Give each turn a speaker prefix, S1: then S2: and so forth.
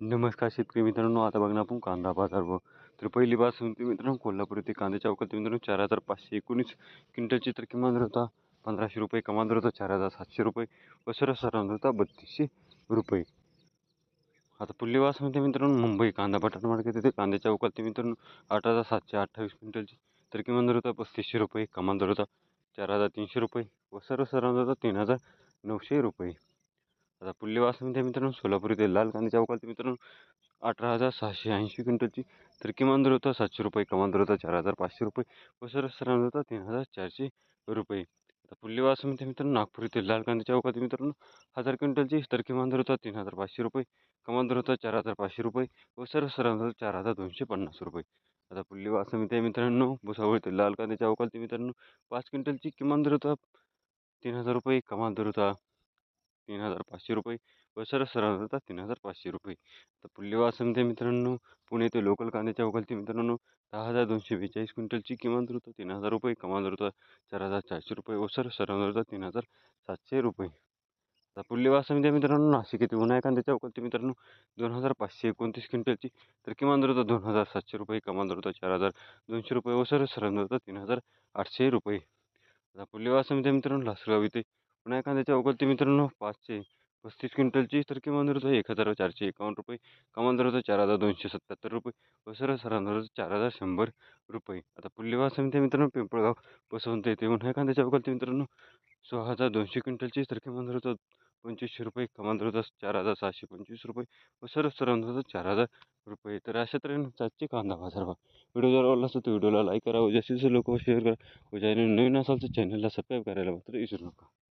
S1: नमस्कार शेतकरी मित्रांनो आता बघणार आपण कांदा बाजार व तर पहिलीपासून ते मित्रांनो कोल्हापूर येथे कांद्याच्या अवकात मित्रांनो चार हजार पाचशे एकोणीस क्विंटलची तर किमान दर होता पंधराशे रुपये कमान दर होता चार हजार सातशे रुपये व सरसरांना होता बत्तीसशे रुपये. आता पुढली बासमती मित्रांनो मुंबई कांदा बटाटा मार्केट येथे कांद्याच्या चौकात मित्रांनो आठ हजार सातशे अठ्ठावीस क्विंटलची तर किमान दर होता पस्तीसशे रुपये कमान दर होता चार हजार तीनशे रुपये व सर्वसाधारण होता तीन हजार नऊशे रुपये. आता पुढली बासमती मित्रांनो सोलापूर येथे लाल कांदे चौकात मित्रांनो अठरा हजार सहाशे ऐंशी क्विंटलची तर किमान दर होता सातशे रुपये कमान दर होता चार हजार पाचशे रुपये व सर्वसाधारण होता तीन हजार चारशे रुपये. आता पुढली बासमती मित्रांनो नागपूर येथे लाल कांदे चौकात मित्रांनो हजार क्विंटलची तर किमान दर होता तीन हजार पाचशे रुपये कमान दर होता चार हजार पाचशे रुपये व सर्वसाधारण होता चार हजार दोनशे पन्नास रुपये. आता पुढली मित्रांनो भुसावळ येथे लाल कांदे चौकात मित्रांनो पाच क्विंटलची किमान दर होता तीन हजार रुपये कमान दर होता. तीन हजार पाचशे रुपये. व सर्वसाधारण जातात तीन हजार पाचशे रुपये. तर पुढली वासमते मित्रांनो. पुणे येथे लोकल कांद्याच्या वकलती मित्रांनो. दहा हजार दोनशे बेचाळीस क्विंटलची किमान दर तीन हजार रुपये. कमाल दर चार हजार चारशे रुपये. व सर्वसाधारण होता तीन हजार सातशे रुपये. आता पुढली वासमते मित्रांनो. नाशिक येथे उन्हाळ्या कांद्याच्या वकलती मित्रांनो. दोन हजार पाचशे एकोणतीस क्विंटलची. तर किमान दर दोन हजार सातशे रुपये. कमाल दर चार हजार दोनशे रुपये. व सर्वसाधारण होता तीन हजार आठशे रुपये. आता पुढली मित्रांनो. लासलगाव इथे पुन्हा कांद्याच्या अवकालती मित्रांनो पाचशे पस्तीस क्विंटलची तर किमान दर एक हजार चारशे एकावन्न रुपये. कमाल दर चार हजार दोनशे सत्याहत्तर रुपये. व सर्वसाधारण होता चार हजार शंभर रुपये. आता पुढली समिती मित्रांनो पिंपळगाव बसवंत येते उन्हाळ्या कांद्याच्या अवकालती मित्रांनो सोळा हजार दोनशे क्विंटलची तर किमान दर पंचवीसशे रुपये. कमाल दर चार हजार सहाशे पंचवीस रुपये. व सर्वसाधारण होता चार हजार रुपये. तर अशा तऱ्हेने आजचे कांदा बाजार भाव व्हिडिओ जर आवडला असेल तर व्हिडिओला लाईक करा. व जास्तीत जास्त लोक शेअर करा. व चॅनल नवीन असाल तर चॅनलला सबस्क्राईब करायला मात्र विसरू नका.